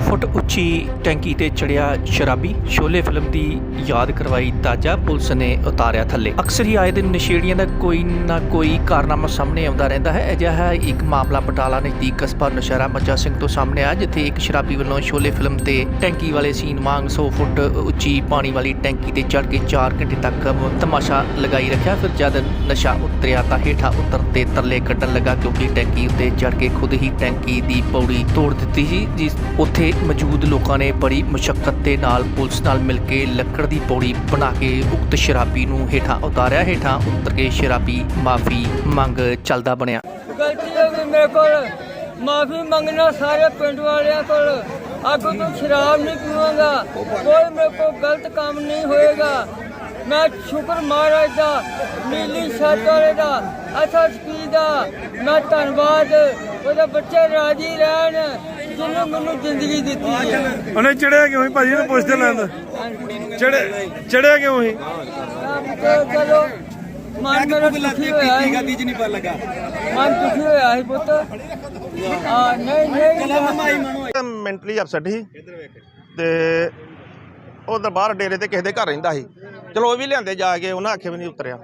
ਫੁੱਟ ਉੱਚੀ ਟੈਂਕੀ ਤੇ ਚੜਿਆ ਸ਼ਰਾਬੀ ਸ਼ੋਲੇ ਫਿਲਮ ਦੀ ਯਾਦ ਕਰਵਾਈ ਤਾਜਾ ਪੁਲਿਸ ਨੇ ਉਤਾਰਿਆ ਥੱਲੇ ਅਕਸਰ ਹੀ ਆਏ ਦਿਨ ਨਸ਼ੇੜੀਆਂ ਦਾ ਕੋਈ ਨਾ ਕੋਈ ਕਾਰਨਾਮਾ ਸਾਹਮਣੇ ਆਉਂਦਾ ਰਹਿੰਦਾ ਹੈ ਅਜਿਹਾ ਇੱਕ ਮਾਮਲਾ ਬਟਾਲਾ ਨਜ਼ਦੀਕ ਕਸਬਾ ਨਸ਼ਹਿਰਾ ਮੱਜਾ ਸਿੰਘ ਤੋਂ ਸਾਹਮਣੇ ਆ ਜਿੱਥੇ ਇੱਕ ਸ਼ਰਾਬੀ ਵੱਲੋਂ ਸ਼ੋਲੇ ਫਿਲਮ ਤੇ ਟੈਂਕੀ ਵਾਲੇ ਸੀਨ ਵਾਂਗ 100 ਫੁੱਟ ਉੱਚੀ ਪਾਣੀ ਵਾਲੀ ਟੈਂਕੀ ਤੇ ਚੜ੍ਹ ਕੇ 4 ਘੰਟੇ ਤੱਕ ਤਮਾਸ਼ਾ ਲਗਾਈ ਰੱਖਿਆ ਫਿਰ ਜਦ ਨਸ਼ਾ ਉਤਰਿਆ ਤਾਂ ਹੇਠਾਂ ਉਤਰ ਤੇ ਤਰਲੇ ਕੱਢਣ ਲੱਗਾ ਕਿਉਂਕਿ ਟੈਂਕੀ ਉੱਤੇ ਚੜ੍ਹ ਕੇ ਖੁਦ ਹੀ ਟੈਂਕੀ ਦੀ ਪੌੜੀ ਤੋੜ ਦਿੱਤੀ ਸੀ ਜਿਸ ਉੱਥੇ ਮੌਜੂਦ ਲੋਕਾਂ ਨੇ ਬੜੀ ਮੁਸ਼ਕਲ ਦੇ ਨਾਲ ਪੁਲਿਸ ਨਾਲ ਮਿਲ ਕੇ ਲੱਕੜ ਦੀ ਪੌੜੀ ਬਣਾ ਕੇ ਉਕਤ ਸ਼ਰਾਬੀ ਨੂੰ ਹੇਠਾਂ ਉਤਾਰਿਆ। ਹੇਠਾਂ ਉਤਰ ਕੇ ਸ਼ਰਾਬੀ ਮਾਫੀ ਮੰਗ ਚੱਲਦਾ ਬਣਿਆ। ਗਲਤੀ ਹੋ ਗਈ ਮੇਰੇ ਕੋਲ। ਮਾਫੀ ਮੰਗਣਾ ਸਾਰੇ ਪਿੰਡ ਵਾਲਿਆਂ ਕੋਲ। ਅੱਗੋਂ ਤੋਂ ਸ਼ਰਾਬ ਨਹੀਂ ਪੀਵਾਂਗਾ। ਕੋਈ ਮੇਰੇ ਕੋਲ ਗਲਤ ਕੰਮ ਨਹੀਂ ਹੋਏਗਾ। ਮੈਂ ਸ਼ੁਕਰ ਮਹਾਰਾਜ ਦਾ, ਨੀਲੀ ਛੱਤ ਵਾਲੇ ਦਾ, ਅਥਾ ਦਾ। ਮੈਂ ਧੰਨਵਾਦ। ਉਹਦੇ ਬੱਚੇ ਰਾਜੀ ਰਹਿਣ। ਜਿਹਨੇ ਮੈਨੂੰ ਜ਼ਿੰਦਗੀ ਦਿੱਤੀ ਹੈ। ਉਹਨੇ ਚੜਿਆ ਕਿਉਂ ਸੀ ਭਾਜੀ? ਇਹਨੂੰ ਪੁੱਛਦੇ ਲੈਂਦਾ ਚੜੇ ਚੜਿਆ ਕਿਉਂ ਸੀ? ਤੇ ਚਲੋ ਮਨ ਮੇਰਾ ਦੁਖੀ ਹੋਇਆ ਸੀ। ਗੱਡੀ 'ਚ ਨਹੀਂ ਪਤਾ ਲੱਗਾ। ਮਨ ਦੁਖੀ ਹੋਇਆ ਸੀ ਪੁੱਤ। ਆ ਨਹੀਂ ਨਹੀਂ। ਮੈਂਟਲੀ ਅਪਸੈਟ ਸੀ। ਤੇ ਉਹ ਦਰਬਾਰ ਡੇਰੇ ਤੇ ਕਿਸੇ ਦੇ ਘਰ ਰਹਿੰਦਾ ਸੀ। ਚਲੋ ਉਹ ਵੀ ਲਿਆਂਦੇ ਜਾ ਕੇ ਉਹਨਾਂ ਆਖੇ ਵੀ ਨਹੀਂ ਉਤਰਿਆ।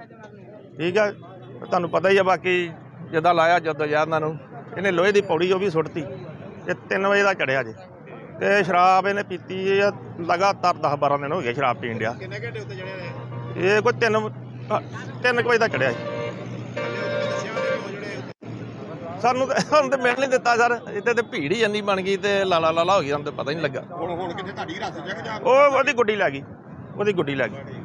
ਠੀਕ ਆ? ਤੁਹਾਨੂੰ ਪਤਾ ਹੀ ਆ ਬਾਕੀ ਜਿੱਦਾਂ ਲਾਇਆ ਜਦੋਂ ਯਾਰ ਇਹਨਾਂ ਨੂੰ ਇਹਨੇ ਲੋਹੇ ਦੀ ਪੌੜੀ ਉਹ ਵੀ ਸੁੱਟਤੀ। ਤੇ 3 ਵਜੇ ਦਾ ਚੜਿਆ ਜੇ। ਤੇ ਸ਼ਰਾਬ ਇਹਨੇ ਪੀਤੀ ਆ ਲਗਾਤਾਰ 10 12 ਦਿਨ ਹੋ ਗਏ ਸ਼ਰਾਬ ਪੀਣ ਡਿਆ। ਕਿੰਨੇ ਘੰਟੇ ਉੱਤੇ ਚੜਿਆ ਇਹ? ਕੋਈ 3 3 ਵਜੇ ਦਾ ਚੜਿਆ ਜੀ। ਸਾਨੂੰ ਤਾਂ ਸਾਨੂੰ ਤਾਂ ਮਿਲ ਨਹੀਂ ਦਿੱਤਾ ਸਰ। ਇੱਥੇ ਤੇ ਭੀੜ ਹੀ ਇੰਨੀ ਬਣ ਗਈ ਤੇ ਲਾਲਾ ਲਾਲਾ ਹੋ ਗਈ ਸਾਨੂੰ ਤਾਂ ਪਤਾ ਹੀ ਨਹੀਂ ਲੱਗਾ। ਹੁਣ ਹੁਣ ਕਿੱਥੇ ਤੁਹਾਡੀ ਰਸ ਜਗ ਜਾ ਉਹ ਉਹਦੀ ਗੁੱਡੀ ਲੈ ਗਈ। ਉਹਦੀ ਗੁੱਡੀ ਲੈ ਗਈ।